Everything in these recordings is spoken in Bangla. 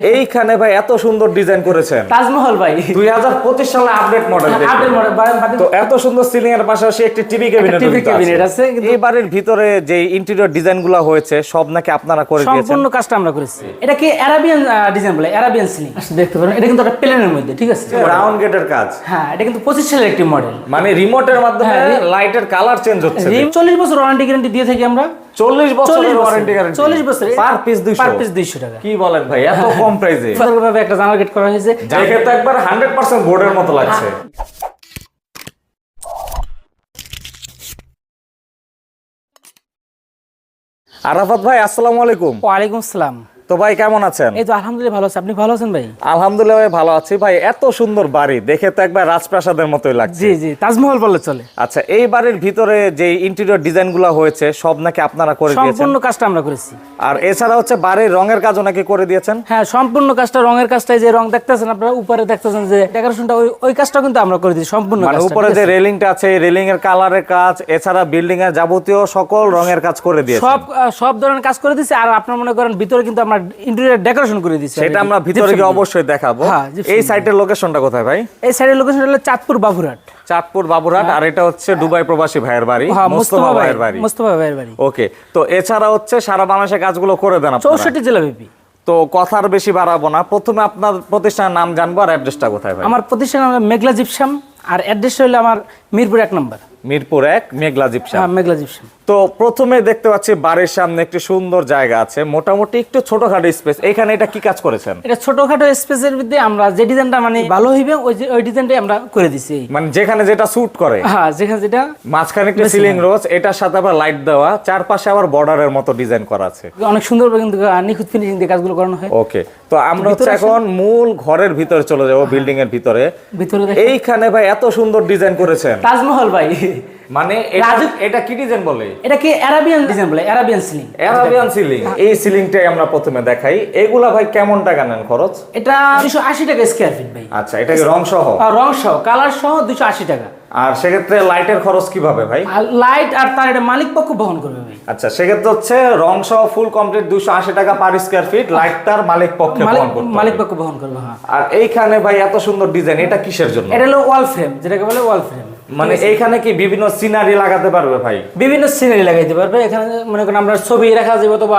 এইখানে ভাই এত সুন্দর ডিজাইন করেছেন। তাজমহল ভাই। দুই হাজার পঁচিশ সালে আপডেট মডেল আপডেট মডেল তো এত সুন্দর সিলিং এর পাশাপাশি একটি টিভি ক্যাবিনেট আছে, কিন্তু- এই বাড়ির ভিতরে যে ইন্টেরিয়র ডিজাইনগুলো হয়েছে সব নাকি আপনারা করে দিয়েছেন। সম্পূর্ণ কাজটা আমরা করেছি। এটা কি অ্যারাবিয়ান ডিজাইন বলে? অ্যারাবিয়ান সিলিং দেখতে পারেন এটা কিন্তু একটা প্লেনের মধ্যে ঠিক আছে? রাউন্ড গেটের কাজ। হ্যাঁ এটা কিন্তু পঁচিশ সালের একটি মডেল মানে রিমোটের মাধ্যমে হ্যাঁ, লাইটের কালার চেঞ্জ হচ্ছে। চল্লিশ বছর ওয়ারেন্টি গ্যারান্টি দিয়ে থাকি আমরা। চল্লিশ বছরের ওয়ারেন্টি গ্যারান্টি চল্লিশ বছর পার পিস দুইশো। পার পিস দুইশো টাকা। কি বলেন ভাই এত কম প্রাইসে ভাবে একটা জানালা গেট করা হয়েছে। দেখে তো একবার হান্ড্রেড পার্সেন্ট বোর্ডের মতো লাগছে। আরাফাত ভাই আসসালামু আলাইকুম। ওয়ালাইকুম আসসালাম। তো ভাই কেমন আছেন? এই তো আলহামদুলিল্লাহ ভালো আছে। আপনি ভালো আছেন ভাই? আলহামদুলিল্লাহ ভাই ভালো আছি। ভাই এত সুন্দর বাড়ি। দেখে তো একবার রাজপ্রাসাদের মতোই লাগছে। জি জি তাজমহল বললে চলে। আচ্ছা এই বাড়ির ভিতরে যে ইন্টেরিয়র ডিজাইনগুলো হয়েছে সব নাকি আপনারা করে দিয়েছেন? সম্পূর্ণ কাজটা আমরা করেছি। আর এছাড়া হচ্ছে বাড়ির রঙের কাজও নাকি করে দিয়েছেন? হ্যাঁ সম্পূর্ণ কাজটা রঙের কাজটাই যে রং দেখতেছেন আপনারা উপরে দেখতেছেন যে ডেকোরেশনটা ওই ওই কাজটা কিন্তু আমরা করে দিয়েছি সম্পূর্ণ মানে উপরে যে? রেলিংটা আছে রেলিং এর কালারের কাজ এছাড়া বিল্ডিং এর যাবতীয় সকল রঙের কাজ করে দিয়েছে সব সব ধরনের কাজ করে দিয়েছি আর আপনার মনে করেন ভিতরে কিন্তু আমরা ইন্টেরিয়র ডেকোরেশন করে দিয়েছি সেটা আমরা ভিতরে গিয়ে অবশ্যই দেখাবো। হ্যাঁ, এই সাইটের লোকেশনটা কোথায় ভাই? এই লোকেশন হলো চাঁদপুর বাবুরহাট। চাঁদপুর বাবুরহাট আর এটা হচ্ছে দুবাই প্রবাসী ভাইয়ের বাড়ি হ্যাঁ মোস্তফা ভাইয়ের বাড়ি। মোস্তফা ভাইয়ের বাড়ি। ওকে তো এছাড়া হচ্ছে সারা বাংলাদেশে কাজগুলো করে দেন আপনারা। চৌষট্টি জেলা ব্যাপী তো কথার বেশি বাড়াবো না। প্রথমে আপনার প্রতিষ্ঠানের নাম জানব আর অ্যাড্রেসটা কোথায় ভাই? আমার প্রতিষ্ঠান হলো মেঘলা জিপসাম আর অ্যাড্রেস হলো আমার মিরপুর এক নম্বর। মিরপুর এক মেঘলা জিপসা হ্যাঁ মেঘলা জিপসাম। তো প্রথমে দেখতে পাচ্ছি বাড়ির সামনে একটি সুন্দর জায়গা আছে মোটামুটি একটু ছোটখাটো স্পেস এখানে এটা কি কাজ করেছেন? এটা ছোটখাটো স্পেসের মধ্যে আমরা যে ডিজাইনটা মানে ভালো হইবে ওই যে ওই ডিজাইনটাই আমরা করে দিছি। মানে যেখানে যেটা স্যুট করে। হ্যাঁ যেখানে যেটা মাঝখানে একটা সিলিং রোজ এটার সাথে আবার লাইট দেওয়া চারপাশে আবার বর্ডারের মতো ডিজাইন করা আছে। অনেক সুন্দরভাবে কিন্তু নিখুঁত ফিনিশিং দিয়ে কাজগুলো করানো হয়। ওকে তো আমরা হচ্ছে এখন মূল ঘরের ভিতরে চলে যাব বিল্ডিং এর ভিতরে। ভিতরে এইখানে ভাই এত সুন্দর ডিজাইন করেছেন। তাজমহল ভাই। মানে এটা কি ডিজাইন বলে? এটা কি অ্যারাবিয়ান ডিজাইন বলে অ্যারাবিয়ান সিলিং অ্যারাবিয়ান সিলিং এই সিলিংটাই আমরা প্রথমে দেখাই। এগুলা ভাই কেমন টাকা নেন খরচ? এটা দুশো আশি টাকা স্কোয়ার ফিট ভাই। আচ্ছা এটা কি রং সহ? আর রং সহ। কালার সহ দুশো আশি টাকা। আর সেক্ষেত্রে লাইটের খরচ কীভাবে ভাই? লাইট আর তার এটা মালিক পক্ষ বহন করবে ভাই। আচ্ছা সেক্ষেত্রে হচ্ছে রং সহ ফুল কমপ্লিট দুশো আশি টাকা পার স্কোয়ার ফিট লাইট তার মালিক পক্ষে বহন করতে মালিক পক্ষ বহন করবে হ্যাঁ। আর এইখানে ভাই এত সুন্দর ডিজাইন এটা কিসের জন্য? এটা হলো ওয়াল ফ্রেম যেটাকে বলে ওয়াল ফ্রেম মানে এইখানে কি বিভিন্ন সিনারি লাগাতে পারবে ভাই? বিভিন্ন সিনারি লাগাইতে পারবে। এখানে মনে করেন আমরা ছবি রাখা যাবে অথবা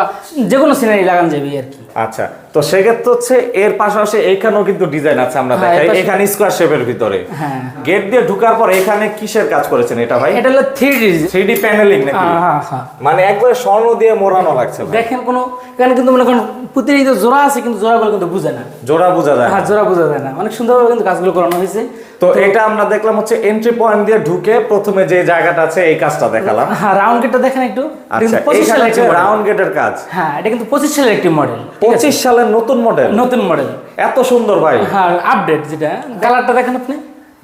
যে কোনো সিনারি লাগানো যাবে আর কি। আচ্ছা তো সেক্ষেত্রে হচ্ছে এর পাশাপাশি এইখানেও কিন্তু ডিজাইন আছে আমরা হ্যাঁ, দেখাই। এখানে স্কোয়ার শেপের ভিতরে। হ্যাঁ। গেট দিয়ে ঢুকার পর এখানে কিসের কাজ করেছেন এটা ভাই? এটা হলো থ্রি থ্রি ডি প্যানেলিং নাকি? হ্যাঁ হ্যাঁ মানে একবারে স্বর্ণ দিয়ে মোড়ানো লাগছে ভাই। দেখেন কোনো এখানে কিন্তু মনে করেন প্রতিটি জোড়া আছে কিন্তু জোড়া জোড়াগুলো কিন্তু বুঝে না। জোড়া বোঝা যায় হ্যাঁ জোড়া বোঝা যায় না। অনেক সুন্দরভাবে কিন্তু কাজগুলো করানো হয়েছে। তো এটা আমরা দেখলাম হচ্ছে এন্ট্রি পয়েন্ট দিয়ে ঢুকে প্রথমে যে জায়গাটা আছে এই কাজটা দেখালাম। হ্যাঁ রাউন্ড গেটটা দেখেন একটু। আচ্ছা। রাউন্ড গেটের কাজ। হ্যাঁ এটা কিন্তু পঁচিশ সালের একটি মডেল পঁচিশ সালের নতুন মডেল নতুন মডেল এত সুন্দর ভাই। হ্যাঁ আপডেট যেটা কালারটা দেখেন আপনি।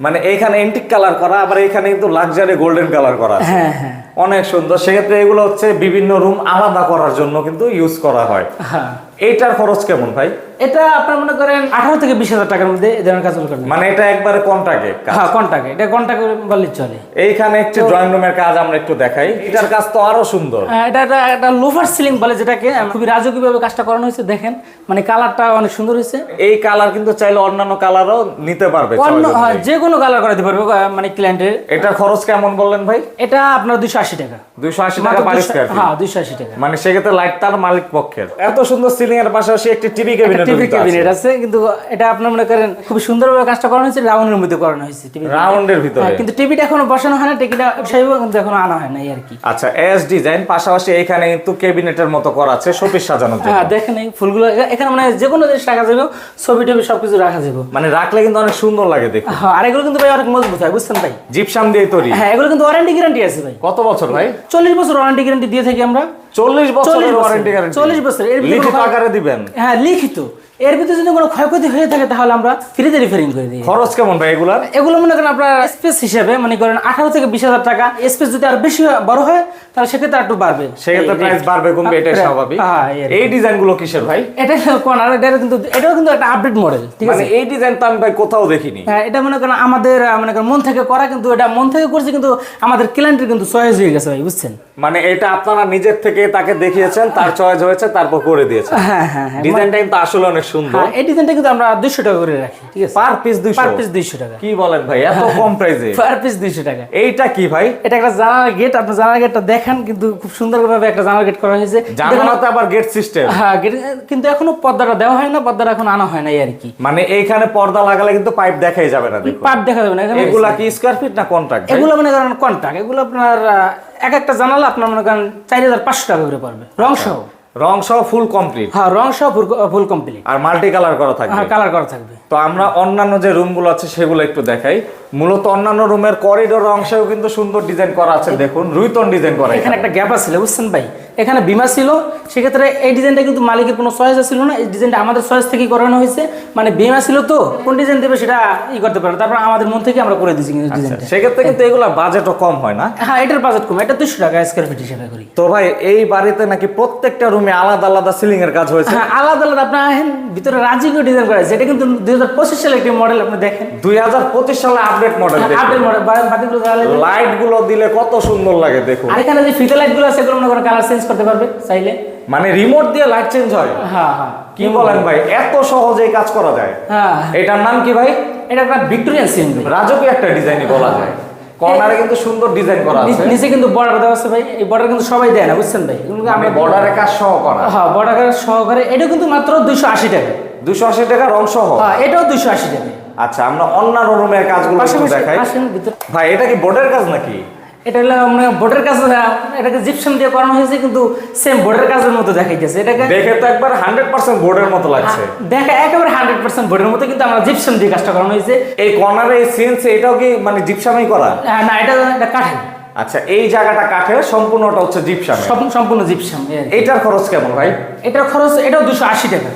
মানে এইখানে এন্টিক কালার করা আবার এখানে কিন্তু লাক্সারি গোল্ডেন কালার করা আছে। হ্যাঁ হ্যাঁ। অনেক সুন্দর। সেক্ষেত্রে এগুলো হচ্ছে বিভিন্ন রুম আলাদা করার জন্য কিন্তু ইউজ করা হয়। হ্যাঁ। এইটার খরচ কেমন ভাই? এটা আপনার মনে করেন আঠারো থেকে বিশ হাজার টাকার মধ্যে এই ধরনের কাজগুলো করবেন মানে এটা একবারে কম টাকে কাজ। হ্যাঁ কন্টাকে? এটা কন্টাকে বললে চলে? এইখানে একটু ড্রয়িং রুমের কাজ আমরা একটু দেখাই। এটার কাজ তো আরও সুন্দর। এটা একটা লোফার সিলিং বলে যেটাকে আহ, খুবই রাজকীয়ভাবে কাজটা করানো হয়েছে দেখেন। মানে কালারটা অনেক সুন্দর হয়েছে। এই কালার কিন্তু চাইলে অন্যান্য কালারও নিতে পারবে অন্য হ্যাঁ। যে কোনো কালার করাতে পারবে মানে ক্লায়েন্টের এটার খরচ কেমন বললেন ভাই? এটা আপনার দুশো আশি টাকা। দুইশো আশি টাকা পার 200 স্কয়ার হ্যাঁ দুশো আশি টাকা। মানে সেক্ষেত্রে লাইট তার মালিক পক্ষের। এত সুন্দর সিলিং এর পাশাপাশি একটি টিভি ক্যাবিনেট টিভি ক্যাবিনেট আছে। কিন্তু এটা আপনার মনে করেন খুব সুন্দরভাবে কাজটা করানো হয়েছে রাউন্ডের মধ্যে করানো হয়েছে টিভি রাউন্ডের ভিতরে। কিন্তু টিভিটা এখনও বসানো হয় না টিকিটা সাহেব কিন্তু এখনও আনা হয় না আর কি। আচ্ছা এস ডিজাইন পাশাপাশি এখানে কিন্তু ক্যাবিনেটের মতো করা আছে শোপিস সাজানোর জন্য। হ্যাঁ দেখেন এই ফুলগুলো এখানে মানে যে কোনো জিনিস রাখা যাবে ছবি টবি সবকিছু রাখা যাবে। মানে রাখলে কিন্তু অনেক সুন্দর লাগে দেখতে। হ্যাঁ আর এগুলো কিন্তু ভাই অনেক মজবুত হয় বুঝছেন ভাই? জিপসাম দিয়ে তৈরি। হ্যাঁ এগুলো কিন্তু ওয়ারেন্টি গ্যারান্টি আছে ভাই। কত বছর ভাই? চল্লিশ বছর ওয়ারেন্টি গ্যারান্টি দিয়ে থাকি আমরা। চল্লিশ বছরের বছর। ওয়ারেন্টি গ্যারান্টি চল্লিশ বছর। লিখিত আকারে দিবেন হ্যাঁ লিখিত এর ভিতরে যদি কোনো ক্ষয়ক্ষতি হয়ে থাকে তাহলে আমরা ফ্রিতে রিফারিং করে দিই। খরচ কেমন ভাই এগুলার? এগুলো মনে করেন আপনার স্পেস হিসাবে মনে করেন আঠারো থেকে বিশ হাজার টাকা। স্পেস যদি আর বেশি বড় হয় তাহলে সেক্ষেত্রে একটু বাড়বে। সেক্ষেত্রে প্রাইস বাড়বে কমবে এটাই হ্যাঁ, স্বাভাবিক। হ্যাঁ, এই ডিজাইনগুলো কিসের ভাই? এটা কর্নার এটা কিন্তু এটাও কিন্তু একটা আপডেট মডেল ঠিক মানে আছে? এই ডিজাইন তো আমি ভাই কোথাও দেখিনি। হ্যাঁ এটা মনে করেন আমাদের মনে করেন মন থেকে করা কিন্তু এটা মন থেকে করছে কিন্তু আমাদের ক্লায়েন্টের কিন্তু চয়েস হয়ে গেছে ভাই বুঝছেন? মানে এটা আপনারা নিজের থেকে তাকে দেখিয়েছেন তার চয়েস হয়েছে তারপর করে দিয়েছেন। হ্যাঁ হ্যাঁ হ্যাঁ। ডিজাইনটা কিন্তু আসলে অনেক সুন্দর। হ্যাঁ এই ডিজাইনটা কিন্তু আমরা দুইশো টাকা করে রাখি ঠিক আছে? পার পিস দুইশো। পার পিস দুইশো টাকা। কি বলেন ভাই এত কম প্রাইসে পার পিস দুইশো টাকা। এইটা কি ভাই? এটা একটা জানালার গেট আপনি জানালার গেটটা দেখেন কিন্তু খুব সুন্দরভাবে একটা জানালার গেট করা হয়েছে। জানালাতে আবার গেট সিস্টেম হ্যাঁ কিন্তু এখনও পর্দাটা দেওয়া হয় না পর্দাটা এখন আনা হয় না আর কি। মানে এইখানে পর্দা লাগালে কিন্তু পাইপ দেখাই যাবে না দেখুন। পাট দেখা যাবে না এগুলা কি স্কোয়ার ফিট না কন্ট্রাক্ট এগুলো মনে করেন কন্ট্রাক্ট এগুলো আপনার এক একটা জানালা আপনার মনে করেন চার হাজার পাঁচশো টাকা করে পড়বে রং সহ। রং সহ ফুল কমপ্লিট হ্যাঁ রং সহ ফুল কমপ্লিট আর মাল্টি কালার করা থাকবে। হ্যাঁ কালার করা থাকবে। তো আমরা অন্যান্য যে রুমগুলো আছে সেগুলো একটু দেখাই। মূলত অন্যান্য রুমের করিডোর অংশেও কিন্তু সুন্দর ডিজাইন করা আছে দেখুন রুইতন ডিজাইন করা এখানে একটা গ্যাপ আছে বুঝছেন ভাই? এখানে বিমা ছিল সেক্ষেত্রে এই ডিজাইনটা কিন্তু মালিকের কোনো চয়েস ছিল না। এই ডিজাইনটা আমাদের চয়েস থেকে করানো হয়েছে। মানে বিমা ছিল তো কোন ডিজাইন দেবে সেটা ই করতে পারে তারপর আমাদের মন থেকে আমরা করে দিয়েছি কিন্তু ডিজাইনটা সেক্ষেত্রে কিন্তু এগুলো বাজেটও কম হয় না? হ্যাঁ এটার বাজেট কম এটা দুশো টাকা স্কোয়ার ফিট হিসেবে করি। তো ভাই এই বাড়িতে নাকি প্রত্যেকটা রুমে আলাদা আলাদা সিলিং এর কাজ হয়েছে? হ্যাঁ আলাদা আলাদা আপনার আহেন ভিতরে রাজিকো ডিজাইন করা আছে। এটা কিন্তু দুই হাজার পঁচিশ সালে একটি মডেল আপনি দেখেন। দুই হাজার পঁচিশ সালে আপডেট মডেল আপডেট মডেল বাতিগুলো জ্বালালে লাইটগুলো দিলে কত সুন্দর লাগে দেখুন। আর এখানে যে ফিতে লাইটগুলো আছে এগুলো মনে করেন কালার চেঞ্জ করতে পারবে চাইলে। মানে রিমোট দিয়ে লাইট চেঞ্জ হয়? হ্যাঁ হ্যাঁ। কি বলেন ভাই এত সহজেই কাজ করা যায়? হ্যাঁ। এটার নাম কি ভাই? এটা একটা ভিক্টোরিয়ান সিম রাজকীয় একটা ডিজাইনই বলা যায়। কর্নারে কিন্তু সুন্দর ডিজাইন করা আছে। নিচে কিন্তু বর্ডার দেওয়া আছে ভাই। এই বর্ডার কিন্তু সবাই দেয় না বুঝছেন ভাই? এগুলো আমি আমরা বর্ডারে কাজ সহ করা। হ্যাঁ বর্ডার সহকারে এটা কিন্তু মাত্র দুইশো আশি টাকা। দুশো আশি টাকা রং সহ? হ্যাঁ এটাও দুইশো আশি টাকা। আচ্ছা আমরা অন্যান্য রুমের কাজগুলো দেখাই। ভাই এটা কি বোর্ডের কাজ নাকি? এটা হলো বোর্ডের কাজ এটাকে জিপসাম দিয়ে করানো হয়েছে কিন্তু সেম বোর্ডের কাজের মতো দেখাইতেছে। এটাকে দেখে তো একবার হান্ড্রেড পার্সেন্ট বোর্ডের মতো লাগছে। দেখা একেবারে হান্ড্রেড পার্সেন্ট বোর্ডের মতো কিন্তু আমরা জিপসাম দিয়ে কাজটা করানো হয়েছে। এই কর্নারে এই এটাও কি মানে জিপসামই করা? আহ, না এটা এটা কাঠের। আচ্ছা এই জায়গাটা কাঠের সম্পূর্ণটা হচ্ছে জিপসাম সম্পূর্ণ জিপসাম। এইটার খরচ কেমন ভাই? এটার খরচ এটাও দুশো আশি টাকা।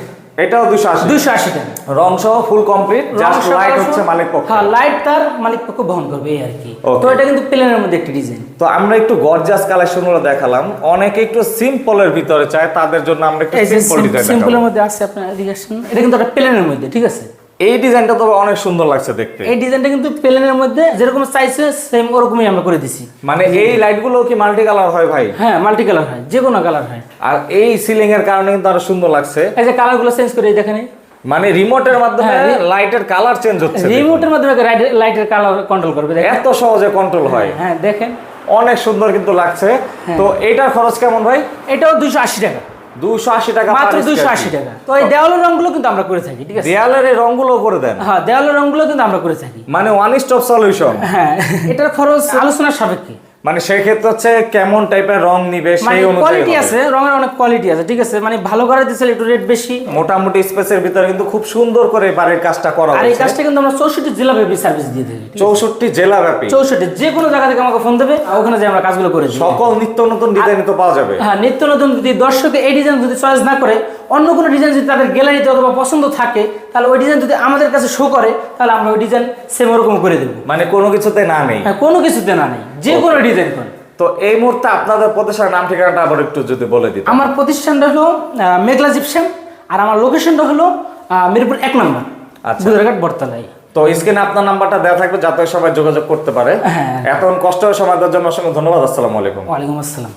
এটাও দুশো আশি। দুশো আশি টাকা। রং সহ ফুল কমপ্লিট জাস্ট লাইট হচ্ছে মালিক পক্ষ। হ্যাঁ লাইট তার মালিক পক্ষ বহন করবে এই আর কি। তো এটা কিন্তু প্লেনের মধ্যে একটা ডিজাইন তো আমরা একটু গর্জাস কালেকশনগুলো দেখালাম। অনেকে একটু সিম্পলের ভিতরে চায় তাদের জন্য আমরা একটু সিম্পল ডিজাইন সিম্পলের মধ্যে আছে আপনার রিয়াকশন এটা কিন্তু একটা প্লেনের মধ্যে ঠিক আছে? এই ডিজাইনটা তো অনেক সুন্দর লাগছে দেখতে। এই ডিজাইনটা কিন্তু প্লেনের মধ্যে যেরকম চাইছে সেম ওরকমই আমরা করে দিছি। মানে এই লাইটগুলো কি মাল্টি কালার হয় ভাই? হ্যাঁ মাল্টি কালার হয় যে কোনো কালার হয়। আর এই সিলিং এর কারণে কিন্তু আরও সুন্দর লাগছে। এই যে কালারগুলো চেঞ্জ করে দেখেন মানে রিমোটের মাধ্যমে হ্যাঁ, লাইটের কালার চেঞ্জ হচ্ছে রিমোটের মাধ্যমে লাইটের কালার কন্ট্রোল করবে দেখেন। এত সহজে কন্ট্রোল হয় হ্যাঁ দেখেন। অনেক সুন্দর কিন্তু লাগছে। হ্যাঁ। তো এটার খরচ কেমন ভাই? এটাও দুইশো আশি টাকা। দুশো আশি টাকা মাত্র per দুইশো square আশি feet। টাকা। তো এই দেওয়ালের রঙগুলো কিন্তু আমরা করে থাকি ঠিক আছে? দেওয়ালের এই রংগুলো করে দেন। হ্যাঁ দেওয়ালের রঙগুলো কিন্তু আমরা করে থাকি। মানে ওয়ান স্টপ সলিউশন হ্যাঁ এটার খরচ আলোচনার সাপেক্ষে। মানে সেক্ষেত্রে হচ্ছে কেমন টাইপের রং নিবে মানে সেই অনুযায়ী কোয়ালিটি। আছে রঙের অনেক কোয়ালিটি আছে ঠিক আছে? মানে ভালো করে দিচ্ছে একটু রেট বেশি। মোটামুটি স্পেসের ভিতরে কিন্তু খুব সুন্দর করে বাড়ির কাজটা করা আর এই কাজটা কিন্তু আমরা চৌষট্টি জেলা ব্যাপী সার্ভিস দিয়ে আছে? চৌষট্টি জেলা ব্যাপী চৌষট্টি যে কোনো জায়গা থেকে আমাকে ফোন দেবে ওখানে যে আমরা কাজগুলো করে দিই। সকল নিত্য নতুন ডিজাইন তো পাওয়া যাবে। হ্যাঁ নিত্য নতুন যদি দর্শকে এই ডিজাইন যদি চয়েস না করে অন্য কোনো ডিজাইন যদি তাদের গ্যালারিতে অথবা পছন্দ থাকে তাহলে ওই ডিজাইন যদি আমাদের কাছে শো করে তাহলে আমরা ওই ডিজাইন সেম ওরকম করে দেবো। মানে কোনো কিছুতে না নেই। হ্যাঁ কোনো কিছুতে না নেই। যে কোনো ডিজাইন করে তো এই মুহূর্তে আপনাদের প্রতিষ্ঠানের নাম ঠিকানাটা আবার একটু যদি বলে দিন আমার প্রতিষ্ঠানটা হলো মেঘলা জিপসাম আর আমার লোকেশনটা হলো মিরপুর এক নম্বর আচ্ছা। বুধারঘাট বর্তালাই তো স্ক্রিনে আপনার নাম্বারটা দেওয়া থাকবে যাতে সবাই যোগাযোগ করতে পারে। হ্যাঁ। এখন কষ্ট সময় দেওয়ার জন্য অসংখ্য ধন্যবাদ আসসালামু আলাইকুম। ওয়ালাইকুম আসসালাম।